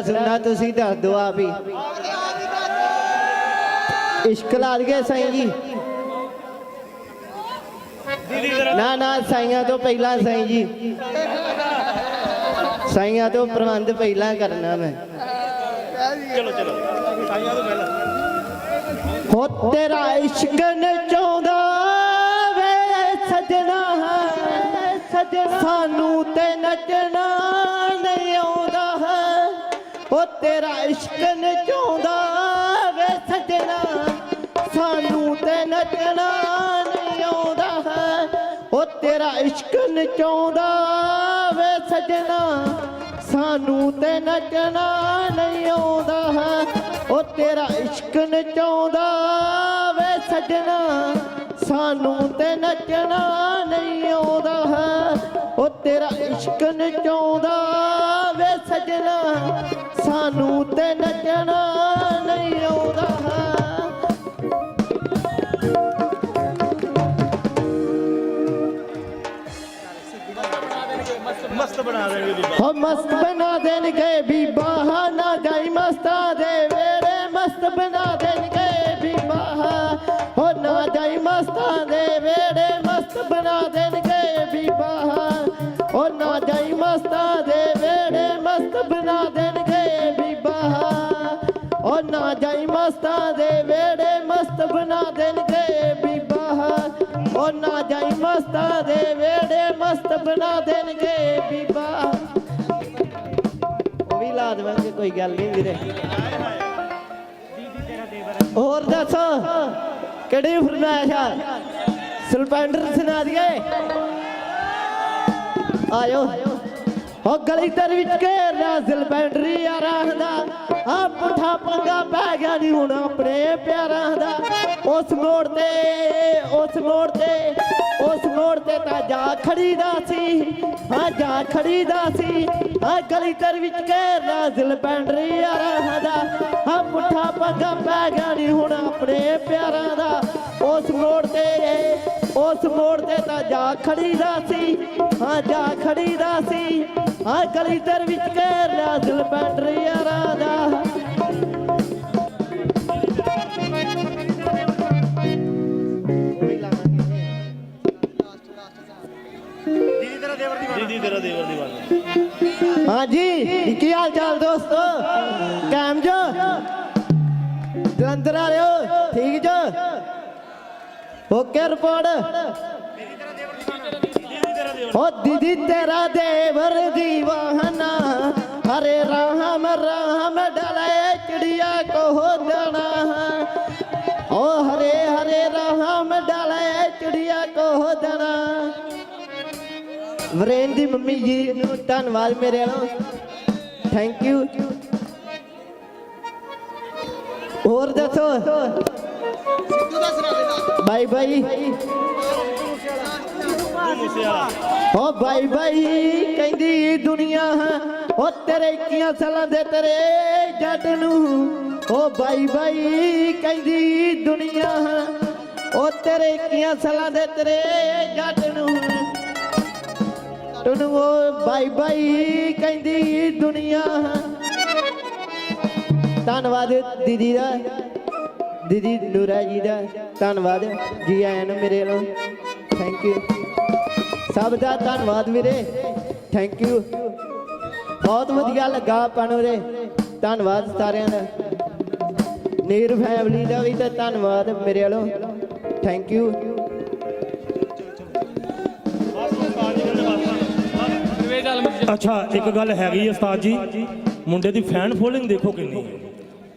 ਸੁਣਨਾ ਤੁਸੀਂ ਦੱਸ ਦਿਓ ਆਪ ਹੀ। ਇਸ਼ਕ ਲਾਲ ਗਿਆ ਸਾਈਂ ਜੀ। ਨਾ ਨਾ, ਸਾਈਆਂ ਤੋਂ ਪਹਿਲਾਂ ਸਾਈਂ ਜੀ। ਸਾਈਆਂ ਤੋਂ ਪ੍ਰਬੰਧ ਪਹਿਲਾਂ ਕਰਨਾ ਮੈਂ। ਚਲੋ ਚਲੋ ਸਾਈਆਂ ਤੋਂ ਪਹਿਲਾਂ ਹੋ ਤੇਰਾ ਇਸ਼ਕ ਨਚਾਉਂਦਾ ਵੇ ਸਜਣਾ ਸਜਣਾ। ਸਾਨੂੰ ਤੇ ਨੱਚਣਾ ਤੇਰਾ ਇਸ਼ਕ ਨਚਾਉਂਦਾ ਵੇ ਸਜਣਾ। ਸਾਨੂੰ ਤੇ ਨੱਚਣਾ ਨਹੀਂ ਆਉਂਦਾ ਹੈ। ਉਹ ਤੇਰਾ ਇਸ਼ਕ ਨਚਾਉਂਦਾ ਵੇ ਸਜਣਾ। ਸਾਨੂੰ ਤੇ ਨੱਚਣਾ ਨਹੀਂ ਆਉਂਦਾ ਹੈ। ਉਹ ਤੇਰਾ ਇਸ਼ਕ ਨਚਾਉਂਦਾ ਵੇ ਸਜਣਾ। ਸਾਨੂੰ ਤੇ ਨੱਚਣਾ ਨਹੀਂ ਆਉਂਦਾ ਹੈ। ਉਹ ਤੇਰਾ ਇਸ਼ਕ ਨਚਾਉਂਦਾ ਤੇ ਨੱਚਣਾ ਨਹੀਂ ਆਉਂਦਾ। ਮਸਤ ਬਣਾ ਦੇਣਗੇ ਬੀਬਾ। ਹੋ ਮਸਤ ਬਣਾ ਦੇਣਗੇ ਬੀਬਾ ਨਾ ਜਾਈ ਮਸਤਾਂ ਦੇ ਵੇੜੇ ਮਸਤ ਬਣਾ ਦੇਣਗੇ ਬੀਬਾ ਹੋ ਨਾ ਜਾਈ ਮਸਤਾਂ ਦੇ ਵੇੜੇ ਮਸਤ ਬਣਾ ਦੇਣਗੇ ਬੀਬਾ ਹੋ ਨਾ ਜਾਈ ਮਸਤਾਂ ਦੇ ਵੇੜੇ ਮਸਤ ਬਣਾ ਹੋ ਨਾ ਜਾਈ ਮਸਤਾਂ ਦੇ ਵੇੜੇ ਮਸਤ ਬਣਾ ਦੇਣਗੇ ਬੀਬਾ ਉਹ ਨਾ ਜਾਈ ਮਸਤਾਂ ਦੇ ਵੇੜੇ ਮਸਤ ਬਣਾ ਦੇਣਗੇ ਬੀਬਾ ਉਹ ਵੀ ਲਾ ਦੇਵਾਂਗੇ ਕੋਈ ਗੱਲ ਨਹੀਂ ਵੀਰੇ। ਹੋਰ ਦੱਸੋ, ਕਿਹੜੀ ਫਰਮਾਇਸ਼ ਆ ਸਲਪੈਂਡਰ ਸੁਣਾ ਦਈਏ। ਆਇਓ। ਹੋ ਗਲੀ ਦਰ ਵਿੱਚ ਘੇਰਿਆ ਸਲਪੈਂਡਰੀ ਯਾਰਾਂ ਦਾ। ਆ ਪੁੱਠਾ ਪੰਗਾ ਪੈ ਗਿਆ ਨਹੀਂ ਹੁਣ ਆਪਣੇ ਪਿਆਰਾਂ ਦਾ। ਉਸ ਮੋੜ ਤੇ, ਉਸ ਮੋੜ ਤੇ, ਉਸ ਮੋੜ ਤੇ ਤਾਂ ਜਾ ਖੜੀਦਾ ਸੀ। ਹਾਂ ਜਾ ਖੜੀਦਾ ਸੀ। ਆ ਗਲੀ ਦਰ ਵਿੱਚ ਘੇਰਿਆ ਸਲਪੈਂਡਰੀ ਯਾਰਾਂ ਦਾ। ਆ ਪੁੱਠਾ ਪੰਗਾ ਪੈ ਗਿਆ ਨਹੀਂ ਹੁਣ ਆਪਣੇ ਪਿਆਰਾਂ ਦਾ। ਉਸ ਮੋੜ ਤੇ, ਉਸ ਮੋੜ ਤੇ ਤਾਂ ਜਾ ਖੜੀਦਾ ਸੀ। ਹਾਂ ਜਾ ਖੜੀਦਾ ਸੀ। ਹਾਂ ਗਲੀ ਦਰ ਵਿੱਚ ਘੇਰ ਲਿਆ ਦਿਲ ਪੈਂਡਰ ਯਾਰਾਂ ਦਾ ਦੀਦੀ ਤੇਰਾ ਦੇਵਰ ਦੀ ਦੀਦੀ ਤੇਰਾ ਦੇਵਰ ਦੀ ਬਾਤ ਹਾਂਜੀ ਕੀ ਹਾਲ ਚਾਲ ਦੋਸਤੋ ਕਾਇਮ ਜੋ ਜਲੰਧਰ ਵਾਲਿਓ ਠੀਕ ਜੋ ਓਕੇ ਰਿਪੋਰਟ ਓ ਦੀਦੀ ਤੇਰਾ ਦੇਵਰ ਦੀਵਾਨਾ ਹਰੇ ਰਾਮ ਰਾਮ ਡਲੇ ਚਿੜੀਆ ਕੋ ਦਾਣਾ ਓ ਹਰੇ ਹਰੇ ਰਾਮ ਡਲੇ ਚਿੜੀਆ ਕੋ ਦਾਣਾ ਵਰੇਨ ਦੀ ਮੰਮੀ ਜੀ ਨੂੰ ਧੰਨਵਾਦ ਮੇਰੇ ਵੱਲੋਂ। ਥੈਂਕ ਯੂ ਹੋਰ ਦੱਸੋ? ਬਾਈ ਬਾਈ। ਮੂਸੇ ਵਾਲਾ ਓ ਬਾਈ ਬਾਈ, ਕਹਿੰਦੀ ਦੁਨੀਆ ਓ ਤੇਰੇ 21 ਸਾਲਾਂ ਦੇ ਤੇਰੇ ਜੱਟ ਨੂੰ। ਓ ਬਾਈ ਬਾਈ, ਕਹਿੰਦੀ ਦੁਨੀਆ ਓ ਤੇਰੇ 21 ਸਾਲਾਂ ਦੇ ਤੇਰੇ ਜੱਟ ਨੂੰ। ਤੈਨੂੰ ਓ ਬਾਈ ਬਾਈ, ਕਹਿੰਦੀ ਦੁਨੀਆ ਧੰਨਵਾਦ ਦੀਦੀ ਦਾ। ਦੀਦੀ ਨੂਰਾ ਜੀ ਦਾ ਧੰਨਵਾਦ। ਜੀ ਆਇਆਂ ਨੂੰ ਮੇਰੇ ਵੱਲੋਂ। ਥੈਂਕ ਯੂ ਸਭ ਦਾ ਧੰਨਵਾਦ ਵੀਰੇ। ਥੈਂਕ ਯੂ ਬਹੁਤ ਵਧੀਆ ਲੱਗਾ ਆਪਾਂ ਨੂੰ ਵੀਰੇ। ਧੰਨਵਾਦ ਸਾਰਿਆਂ ਦਾ। ਨੀਰ ਫੈਮਿਲੀ ਦਾ ਵੀ ਤਾਂ ਧੰਨਵਾਦ ਮੇਰੇ ਵੱਲੋਂ। ਥੈਂਕ ਯੂ ਅੱਛਾ, ਇੱਕ ਗੱਲ ਹੈਗੀ ਉਸਤਾਦ ਜੀ। ਮੁੰਡੇ ਦੀ ਫੈਨ ਫੋਲੋਇੰਗ ਦੇਖੋ ਕਿੰਨੀ ਹੈ।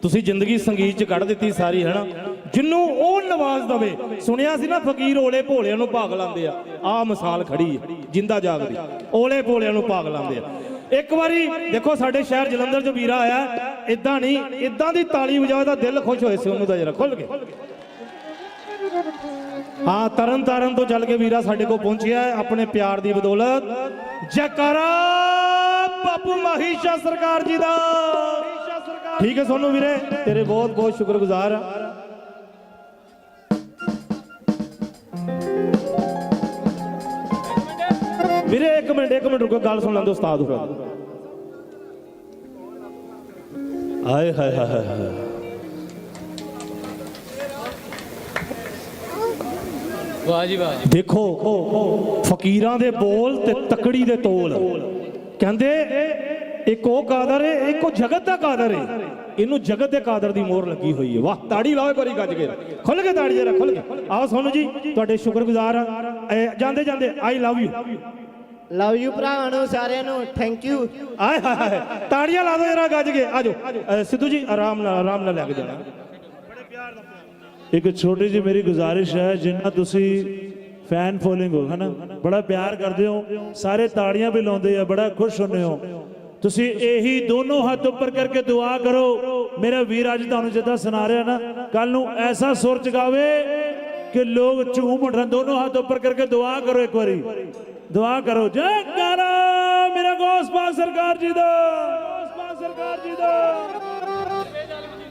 ਤੁਸੀਂ ਜ਼ਿੰਦਗੀ ਸੰਗੀਤ ਚ ਕੱਢ ਦਿੱਤੀ ਸਾਰੀ, ਹੈਨਾ? ਜਿੰਨੂੰ ਉਹ ਨਵਾਜ਼ ਦਵੇ। ਸੁਣਿਆ ਸੀ ਨਾ, ਫਕੀਰ ਓਲੇ ਭੋਲਿਆਂ ਨੂੰ ਭਾਗ ਲਾਉਂਦੇ ਆ। ਆਹ ਮਿਸਾਲ ਖੜੀ ਹੈ ਜਿੰਦਾ ਜਾਗਦੀ। ਓਲੇ ਭੋਲਿਆਂ ਨੂੰ ਭਾਗ ਲਾਉਂਦੇ ਆ। ਇੱਕ ਵਾਰੀ ਦੇਖੋ, ਸਾਡੇ ਸ਼ਹਿਰ ਜਲੰਧਰ ਚ ਵੀਰਾ ਆਇਆ ਇਦਾਂ ਨਹੀਂ ਇਦਾਂ ਦੀ ਤਾਲੀ ਵਜਾਵੇ ਤਾਂ ਦਿਲ ਖੁਸ਼ ਹੋਏ ਸੀ ਉਹਨੂੰ ਤਾਂ ਜਰਾ ਖੁੱਲ ਕੇ। ਹਾਂ ਤਰਨ ਤਾਰਨ ਤੋਂ ਚੱਲ ਕੇ ਵੀਰਾ ਸਾਡੇ ਕੋਲ ਪਹੁੰਚਿਆ ਆਪਣੇ ਪਿਆਰ ਦੀ ਬਦੌਲਤ। ਜੈਕਾਰਾ, ਬਾਪੂ ਮਹੀਸ਼ਾ ਸਰਕਾਰ ਜੀ ਦਾ। ਠੀਕ ਹੈ ਸੋਨੂੰ ਵੀਰੇ, ਤੇਰੇ ਬਹੁਤ ਬਹੁਤ ਸ਼ੁਕਰਗੁਜ਼ਾਰ ਆ। ਵੀਰੇ ਇੱਕ ਮਿੰਟ ਇੱਕ ਮਿੰਟ ਰੁਕੋ ਗੱਲ ਸੁਣ ਲੈਂਦੇ ਉਸਤਾਦ ਹੋਰਾਂ ਆਏ ਹਾਏ ਹਾਏ ਹਾਏ ਵਾਹ ਜੀ ਵਾਹ ਜੀ। ਦੇਖੋ ਫਕੀਰਾਂ ਦੇ ਬੋਲ ਤੇ ਤਕੜੀ ਦੇ ਤੋਲ। ਕਹਿੰਦੇ ਇੱਕ ਉਹ ਕਾਦਰ ਹੈ ਇੱਕ ਉਹ ਜਗਤ ਦਾ ਕਾਦਰ ਹੈ ਇਹਨੂੰ ਜਗਤ ਦੇ ਕਾਦਰ ਦੀ ਮੋਹਰ ਲੱਗੀ ਹੋਈ ਹੈ ਵਾਹ ਤਾੜੀ ਲਾਓ ਇੱਕ ਵਾਰੀ ਗੱਜ ਕੇ। ਖੁੱਲ ਕੇ ਤਾੜੀ ਜਰਾ ਖੁੱਲ ਕੇ। ਆਓ ਸੋਨੂ ਜੀ ਤੁਹਾਡੇ ਸ਼ੁਕਰਗੁਜ਼ਾਰ ਆ। ਜਾਂਦੇ ਜਾਂਦੇ I love you love you ਭਰਾਵਾਂ ਨੂੰ ਸਾਰਿਆਂ ਨੂੰ ਥੈਂਕ ਯੂ ਆਏ ਹਾਏ ਹਾਏ ਤਾੜੀਆਂ ਲਾ ਦਿਓ ਜਰਾ ਗੱਜ ਕੇ ਆਜੋ ਅ, ਸਿੱਧੂ ਜੀ ਆਰਾਮ ਨਾਲ ਆਰਾਮ ਨਾਲ ਲੈ ਕੇ ਜਾਣਾ। ਇੱਕ ਛੋਟੀ ਜਿਹੀ ਮੇਰੀ ਗੁਜ਼ਾਰਿਸ਼ ਹੈ ਜਿੰਨਾ ਤੁਸੀਂ ਫੈਨ ਫੋਲੋਇੰਗ ਹੋ ਹਨਾ? ਬੜਾ ਪਿਆਰ ਕਰਦੇ ਹੋ ਸਾਰੇ ਤਾੜੀਆਂ ਵੀ ਲਾਉਂਦੇ ਆ ਬੜਾ ਖੁਸ਼ ਹੁੰਦੇ ਹੋ। ਤੁਸੀਂ ਇਹੀ ਦੋਨੋਂ ਹੱਥ ਉੱਪਰ ਕਰਕੇ ਦੁਆ ਕਰੋ। ਮੇਰਾ ਵੀਰ ਅੱਜ ਤੁਹਾਨੂੰ ਜਿੱਦਾਂ ਸੁਣਾ ਰਿਹਾ ਨਾ ਕੱਲ ਨੂੰ ਐਸਾ ਸੁਰ ਚਗਾਵੇ ਕਿ ਲੋਕ ਝੂਮ ਉੱਠਣ ਦੋਨੋਂ ਹੱਥ ਉੱਪਰ ਕਰਕੇ ਦੁਆ ਕਰੋ ਇੱਕ ਵਾਰੀ। ਦੁਆ ਕਰੋ ਜੈ ਕਾਰਾ ਮੇਰਾ ਗੋਸਪਾਲ ਸਰਕਾਰ ਜੀ ਦਾ ਗੋਸਪਾਲ ਸਰਕਾਰ ਜੀ ਦਾ।